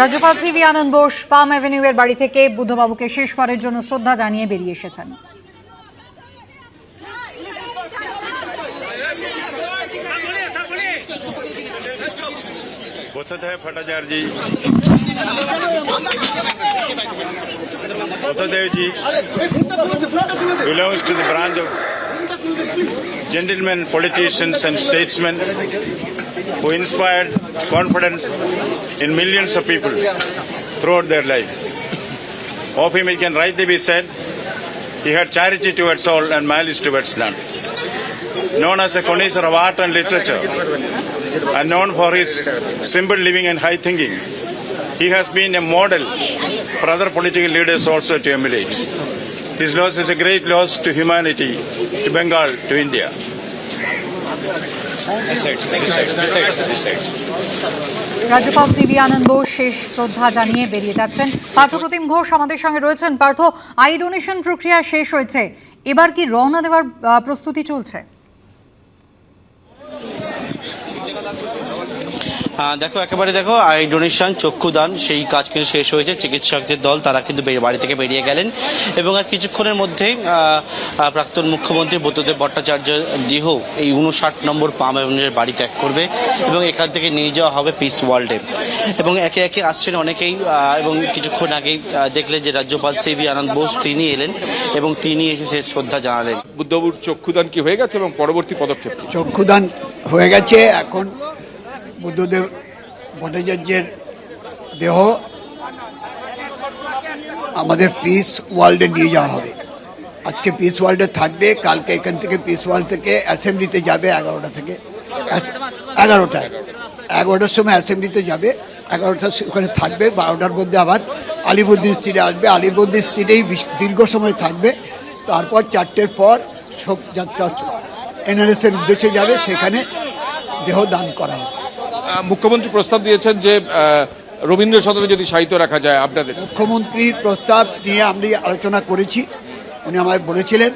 রাজ্যপাল সিভি আনন্দ বোস পাম অ্যাভিনিউয়ের বাড়ি থেকে বুদ্ধবাবুকে শেষবারের জন্য শ্রদ্ধা জানিয়ে বেরিয়ে এসেছেন बुद्धदेव भट्टाचार्य जी बुद्धदेव जी belongs to the branch of Gentlemen, politicians and statesmen who inspired confidence in millions of people throughout their life. Of him it can rightly be said, he had charity towards all and malice towards none. Known as a connoisseur of art and literature, and known for his simple living and high thinking. He has been a model for other political leaders also to emulate. His loss is a great loss to humanity, to Bengal, to India. রাজ্যপাল CB Ananda শেষ শ্রদ্ধা জানিয়ে বেরিয়ে যাচ্ছেন। পার্থ প্রতিম ঘোষ আমাদের সঙ্গে রয়েছেন। Partha eye donation প্রক্রিয়া শেষ হয়েছে। এবার কি রওনা দেওয়ার প্রস্তুতি চলছে? দেখো একেবারে দেখো আই ডোনেশন চক্ষুদান সেই কাজ কিন্তু শেষ হয়েছে। চিকিৎসকদের দল তারা কিন্তু বাড়ি থেকে বেরিয়ে গেলেন। এবং আর কিছুক্ষণের মধ্যেই প্রাক্তন মুখ্যমন্ত্রী বুদ্ধদেব ভট্টাচার্য দেহ এই উনষাট নম্বর পাম বাড়ি ত্যাগ করবে এবং এখান থেকে নিয়ে যাওয়া হবে পিস ওয়ার্ল্ডে এবং একে একে আসছেন অনেকেই এবং কিছুক্ষণ আগেই দেখলেন যে রাজ্যপাল সিবি আনন্দ বোস তিনি এলেন এবং তিনি এসে শেষ শ্রদ্ধা জানালেন। বুদ্ধবুর চক্ষুদান কি হয়ে গেছে এবং পরবর্তী পদক্ষেপ চক্ষুদান হয়ে গেছে এখন বুদ্ধদেব ভট্টাচার্যের দেহ আমাদের পিস ওয়ার্ল্ডে নিয়ে যাওয়া হবে। আজকে পিস ওয়ার্ল্ডে থাকবে, কালকে এখান থেকে পিস ওয়ার্ল্ড থেকে অ্যাসেম্বলিতে যাবে এগারোটা থেকে। এগারোটায়। এগারোটার সময় অ্যাসেম্বলিতে যাবে, এগারোটার ওখানে থাকবে, বারোটার মধ্যে আবার আলিবুদ্দিন স্ট্রিটে আসবে। আলিবুদ্দিন স্ট্রিটেই দীর্ঘ সময় থাকবে। তারপর চারটের পর শোক শোকযাত্রা এনআরএসের উদ্দেশ্যে যাবে, সেখানে দেহ দান করা হবে। মুখ্যমন্ত্রী প্রস্তাব দিয়েছেন যে রবীন্দ্র সদনে যদি সাহিত্য রাখা যায়, আপনাদের। মুখ্যমন্ত্রীর প্রস্তাব নিয়ে আমি আলোচনা করেছি। উনি আমায় বলেছিলেন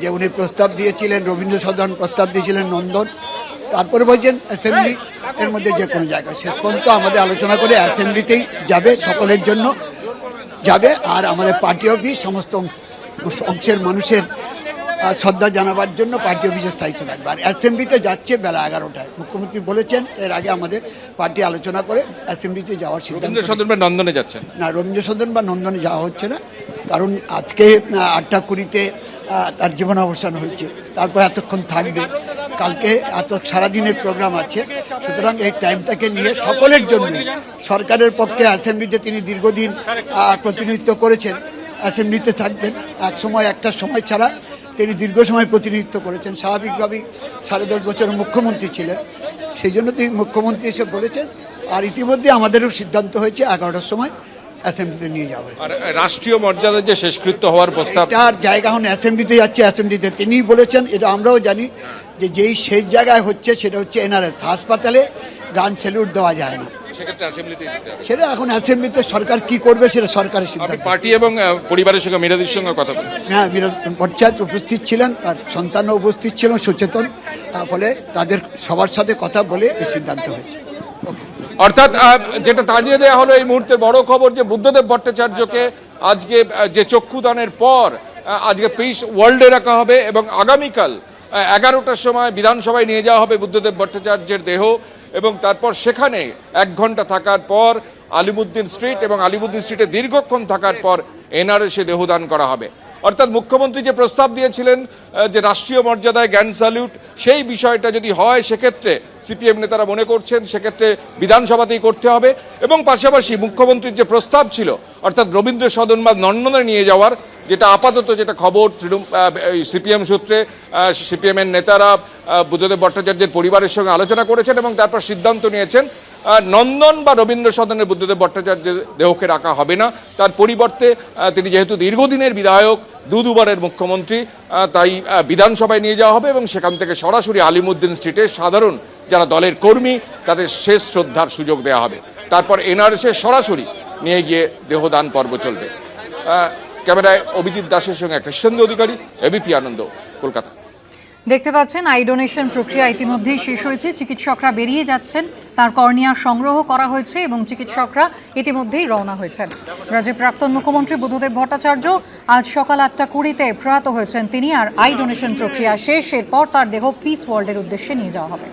যে উনি প্রস্তাব দিয়েছিলেন, রবীন্দ্র সদন প্রস্তাব দিয়েছিলেন নন্দন। তারপরে বলছেন অ্যাসেম্বলি এর মধ্যে যে কোনো জায়গায়। শেষ পর্যন্ত আমাদের আলোচনা করে অ্যাসেম্বলিতেই যাবে, সকলের জন্য যাবে। আর আমাদের পার্টি অফিস সমস্ত অংশের মানুষের শ্রদ্ধা জানাবার জন্য পার্টি অফিসে স্থায়িত্ব থাকবে আর অ্যাসেম্বলিতে যাচ্ছে বেলা এগারোটায়। মুখ্যমন্ত্রী বলেছেন এর আগে আমাদের পার্টি আলোচনা করে অ্যাসেম্বলিতে যাওয়ার সিদ্ধান্ত সদন বা নন্দনে যাচ্ছেন? না রবীন্দ্র সদন বা নন্দনে যাওয়া হচ্ছে না। কারণ আজকে আটটা কুড়িতে তার জীবন অবসান হয়েছে। তারপর এতক্ষণ থাকবে। কালকে এত সারাদিনের প্রোগ্রাম আছে। সুতরাং এই টাইমটাকে নিয়ে সকলের জন্য সরকারের পক্ষে অ্যাসেম্বলিতে তিনি দীর্ঘদিন প্রতিনিধিত্ব করেছেন। অ্যাসেম্বলিতে থাকবেন। এক সময় একটা সময় ছাড়া তিনি দীর্ঘ সময় প্রতিনিধিত্ব করেছেন। স্বাভাবিকভাবেই সাড়ে দশ বছর মুখ্যমন্ত্রী ছিলেন। সেই জন্য তিনি মুখ্যমন্ত্রী এসে বলেছেন আর ইতিমধ্যে আমাদেরও সিদ্ধান্ত হয়েছে এগারোটার সময় অ্যাসেম্বলিতে নিয়ে আর রাষ্ট্রীয় মর্যাদার যে শেষকৃত্য হওয়ার প্রস্তাব এটার জায়গা এখন অ্যাসেম্বলিতে যাচ্ছে অ্যাসেম্বলিতে তিনিই বলেছেন এটা আমরাও জানি যে যেই শেষ জায়গায় হচ্ছে সেটা হচ্ছে এনআরএস। হাসপাতালে গান স্যালুট দেওয়া যায় না। সেক্ষেত্রে অ্যাসেম্বলিতে দিতে হবে। সেটা এখন অ্যাসেম্বলিতে সরকার কি করবে সেটা সরকারের সিদ্ধান্ত। পার্টি এবং পরিবারের সঙ্গে মেধাদের সঙ্গে কথা বলুন। হ্যাঁ ভট্টাচার্য উপস্থিত ছিলেন তার সন্তানও উপস্থিত ছিল সচেতন। তার ফলে তাদের সবার সাথে কথা বলে এই সিদ্ধান্ত হয়েছে। অর্থাৎ যেটা তাড়িয়ে দেওয়া হলো এই মুহূর্তে বড় খবর যে বুদ্ধদেব ভট্টাচার্যকে আজকে যে চক্ষুদানের পর আজকে পিস ওয়ার্ল্ডে রাখা হবে এবং আগামীকাল এগারোটার সময় বিধানসভায় নিয়ে যাওয়া হবে বুদ্ধদেব ভট্টাচার্যের দেহ। এবং তারপর সেখানে এক ঘণ্টা থাকার পর আলিমুদ্দিন স্ট্রিট এবং আলিমুদ্দিন স্ট্রিটে দীর্ঘক্ষণ থাকার পর এনআরএসে দেহদান করা হবে। অর্থাৎ মুখ্যমন্ত্রী যে প্রস্তাব দিয়েছিলেন যে রাষ্ট্রীয় মর্যাদায় জ্ঞান স্যালিউট সেই বিষয়টা যদি হয়, সেক্ষেত্রে সিপিএম নেতারা মনে করছেন, সেক্ষেত্রে বিধানসভাতেই করতে হবে। এবং পাশাপাশি মুখ্যমন্ত্রীর যে প্রস্তাব ছিল, অর্থাৎ রবীন্দ্র সদন বা নন্দনে নিয়ে যাওয়ার যেটা আপাতত যেটা খবর সিপিএম সূত্রে সিপিএমের নেতারা বুদ্ধদেব ভট্টাচার্যের পরিবারের সঙ্গে আলোচনা করেছেন এবং তারপর সিদ্ধান্ত নিয়েছেন নন্দন বা রবীন্দ্র সদনে বুদ্ধদেব ভট্টাচার্যের দেহকে রাখা হবে না। তার পরিবর্তে তিনি যেহেতু দীর্ঘদিনের বিধায়ক, দু দুবারের মুখ্যমন্ত্রী তাই বিধানসভায় নিয়ে যাওয়া হবে এবং সেখান থেকে সরাসরি আলিমুদ্দিন স্ট্রিটে সাধারণ যারা দলের কর্মী, তাদের শেষ শ্রদ্ধার সুযোগ দেওয়া হবে। তারপর এনআরএসে সরাসরি নিয়ে গিয়ে দেহদান পর্ব চলবে। ক্যামেরায় অভিজিৎ দাসের সঙ্গে একটা কৃষ্ণেন্দু অধিকারী এবিপি আনন্দ, কলকাতা। দেখতে পাচ্ছেন, আই ডোনেশন প্রক্রিয়া ইতিমধ্যেই শেষ হয়েছে। চিকিৎসকরা বেরিয়ে যাচ্ছেন। তার কর্নিয়া সংগ্রহ করা হয়েছে এবং চিকিৎসকরা ইতিমধ্যেই রওনা হয়েছেন। রাজ্যের প্রাক্তন মুখ্যমন্ত্রী বুদ্ধদেব ভট্টাচার্য আজ সকাল আটটা কুড়িতে প্রয়াত হয়েছেন তিনি, আর আই ডোনেশন প্রক্রিয়া শেষ। এরপর তার দেহ পিস ওয়ার্ল্ডের উদ্দেশ্যে নিয়ে যাওয়া হবে।